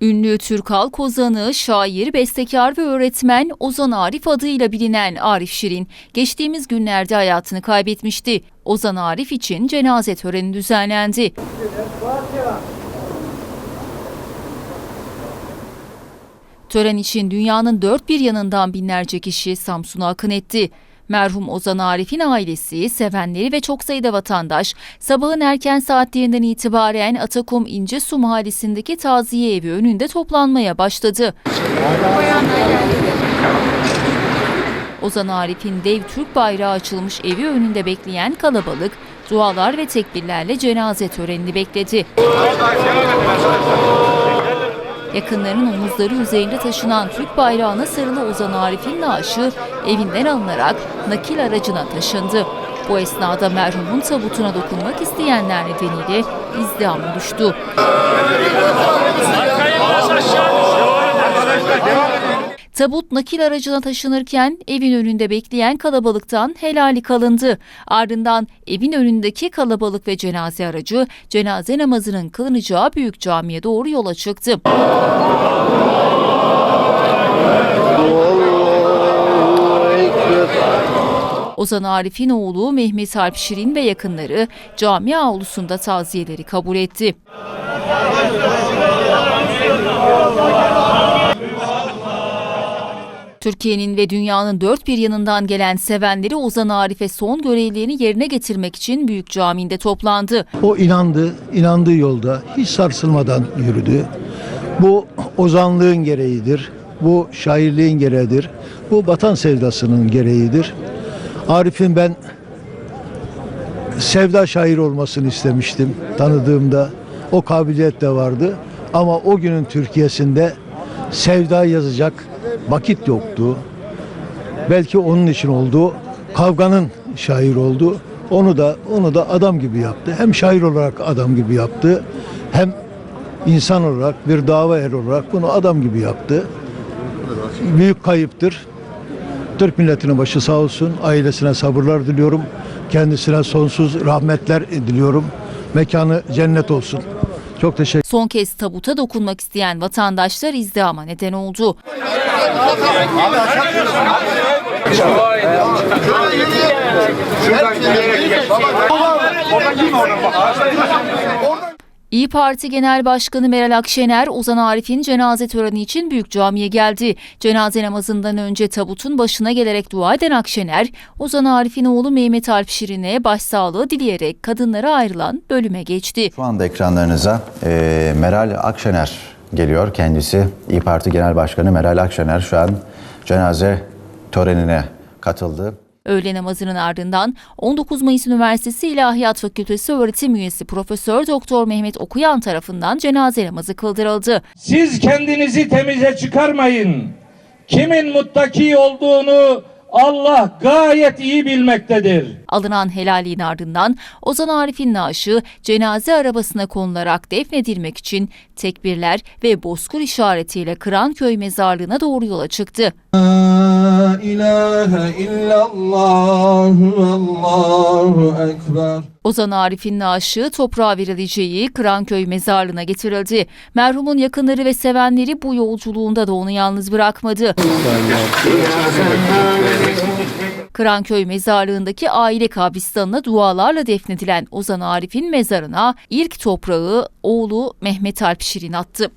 Ünlü Türk halk ozanı, şair, bestekar ve öğretmen Ozan Arif adıyla bilinen Arif Şirin geçtiğimiz günlerde hayatını kaybetmişti. Ozan Arif için cenaze töreni düzenlendi. Tören için dünyanın dört bir yanından binlerce kişi Samsun'a akın etti. Merhum Ozan Arif'in ailesi, sevenleri ve çok sayıda vatandaş sabahın erken saatlerinden itibaren Atakum İncesu mahallesindeki taziye evi önünde toplanmaya başladı. Ozan Arif'in dev Türk bayrağı açılmış evi önünde bekleyen kalabalık dualar ve tekbirlerle cenaze törenini bekledi. Yakınlarının omuzları üzerinde taşınan Türk bayrağına sarılı Ozan Arif'in naaşı evinden alınarak nakil aracına taşındı. Bu esnada merhumun tabutuna dokunmak isteyenler nedeniyle izdiham oluştu. Tabut nakil aracına taşınırken evin önünde bekleyen kalabalıktan helali kalındı. Ardından evin önündeki kalabalık ve cenaze aracı cenaze namazının kılınacağı büyük camiye doğru yola çıktı. Ozan Arif'in oğlu Mehmet Alp Şirin ve yakınları cami avlusunda taziyeleri kabul etti. Türkiye'nin ve dünyanın dört bir yanından gelen sevenleri Ozan Arif'e son görevlerini yerine getirmek için Büyük Camii'nde toplandı. O inandı, inandığı yolda hiç sarsılmadan yürüdü. Bu ozanlığın gereğidir. Bu şairliğin gereğidir. Bu vatan sevdasının gereğidir. Arif'in ben sevda şair olmasını istemiştim tanıdığımda. O kabiliyet de vardı. Ama o günün Türkiye'sinde sevda yazacak vakit yoktu. Belki onun için oldu. Kavganın şair oldu. Onu da onu da adam gibi yaptı. Hem şair olarak adam gibi yaptı. Hem insan olarak bir dava er olarak bunu adam gibi yaptı. Büyük kayıptır. Türk milletinin başı sağ olsun. Ailesine sabırlar diliyorum. Kendisine sonsuz rahmetler diliyorum. Mekanı cennet olsun. Çok teşekkür Son kez tabuta dokunmak isteyen vatandaşlar izdihama neden oldu. İyi Parti Genel Başkanı Meral Akşener, Ozan Arif'in cenaze töreni için Büyük Cami'ye geldi. Cenaze namazından önce tabutun başına gelerek dua eden Akşener, Ozan Arif'in oğlu Mehmet Alp Şirin'e başsağlığı dileyerek kadınlara ayrılan bölüme geçti. Şu anda ekranlarınıza e, Meral Akşener geliyor. Kendisi İyi Parti Genel Başkanı Meral Akşener şu an cenaze törenine katıldı. Öğle namazının ardından 19 Mayıs Üniversitesi İlahiyat Fakültesi öğretim üyesi Profesör Doktor Mehmet Okuyan tarafından cenaze namazı kıldırıldı. Siz kendinizi temize çıkarmayın. Kimin muttaki olduğunu Allah gayet iyi bilmektedir. Alınan helalliğin ardından Ozan Arif'in naaşı cenaze arabasına konularak defnedilmek için tekbirler ve bozkur işaretiyle Kıranköy mezarlığına doğru yola çıktı. La ilahe illallah Allahu ekber. Ozan Arif'in naaşı toprağa verileceği Kıranköy mezarlığına getirildi. Merhumun yakınları ve sevenleri bu yolculuğunda da onu yalnız bırakmadı. Kıranköy mezarlığındaki aile kabristanına dualarla defnedilen Ozan Arif'in mezarına ilk toprağı oğlu Mehmet Alp Şirin attı.